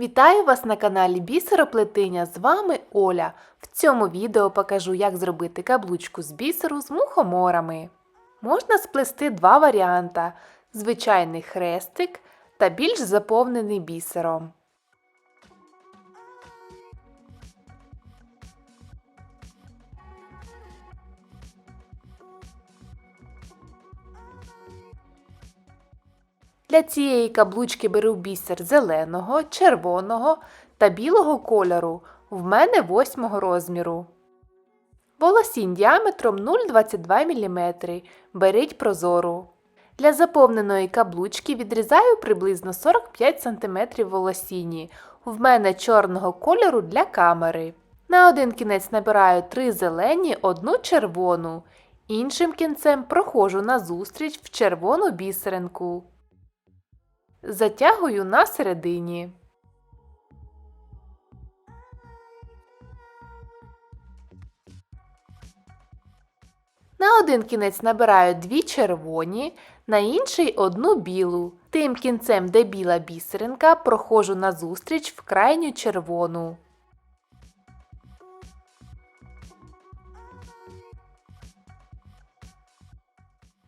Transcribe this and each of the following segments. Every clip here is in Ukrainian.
Вітаю вас на каналі Бісероплетиня. З вами Оля. В цьому відео покажу, як зробити каблучку з бісеру з мухоморами. Можна сплести два варіанти: звичайний хрестик та більш заповнений бісером. Для цієї каблучки беру бісер зеленого, червоного та білого кольору. В мене восьмого розміру. Волосінь діаметром 0,22 мм. Беріть прозору. Для заповненої каблучки відрізаю приблизно 45 см волосіні. В мене чорного кольору для камери. На один кінець набираю 3 зелені, одну червону. Іншим кінцем проходжу назустріч в червону бісеринку. Затягую на середині. На один кінець набираю дві червоні, на інший одну білу. Тим кінцем, де біла бісеринка, проходжу назустріч в крайню червону.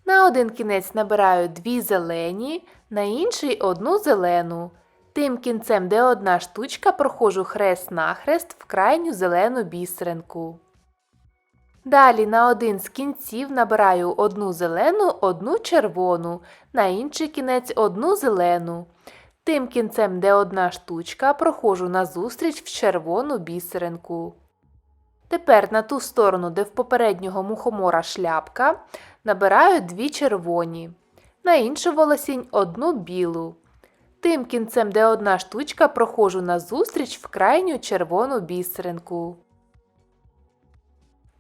На один кінець набираю дві зелені, на інший одну зелену. Тим кінцем, де одна штучка, проходжу хрест-нахрест в крайню зелену бісеринку. Далі на один з кінців набираю одну зелену, одну червону, на інший кінець одну зелену. Тим кінцем, де одна штучка, проходжу назустріч в червону бісеринку. Тепер на ту сторону, де в попереднього мухомора шляпка, набираю дві червоні, на іншу волосінь одну білу. Тим кінцем, де одна штучка, проходжу назустріч в крайню червону бісеринку.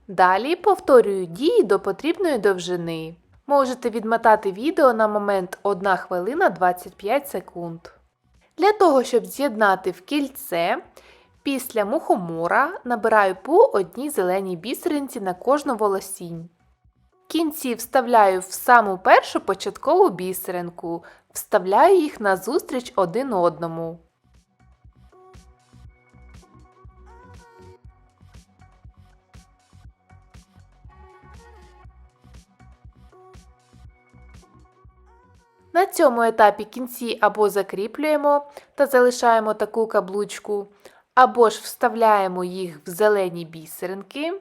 Далі повторюю дії до потрібної довжини. Можете відмотати відео на момент 1 хвилина 25 секунд. Для того, щоб з'єднати в кільце, після мухомора набираю по одній зеленій бісеринці на кожну волосінь. Кінці вставляю в саму першу початкову бісеринку, вставляю їх назустріч один одному. На цьому етапі кінці або закріплюємо та залишаємо таку каблучку, або ж вставляємо їх в зелені бісеринки.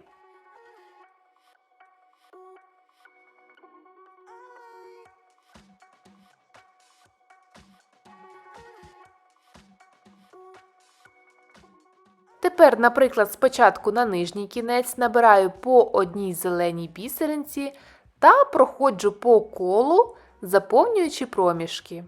Тепер, наприклад, спочатку на нижній кінець набираю по одній зеленій бісеринці та проходжу по колу, заповнюючи проміжки.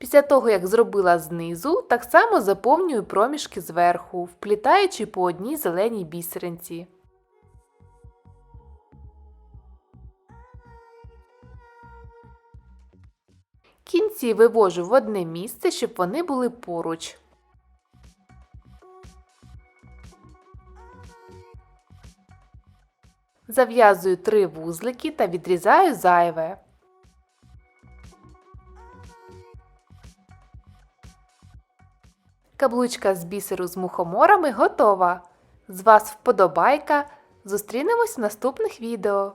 Після того, як зробила знизу, так само заповнюю проміжки зверху, вплітаючи по одній зеленій бісеринці. Кінці вивожу в одне місце, щоб вони були поруч. Зав'язую три вузлики та відрізаю зайве. Каблучка з бісеру з мухоморами готова. З вас вподобайка. Зустрінемось в наступних відео.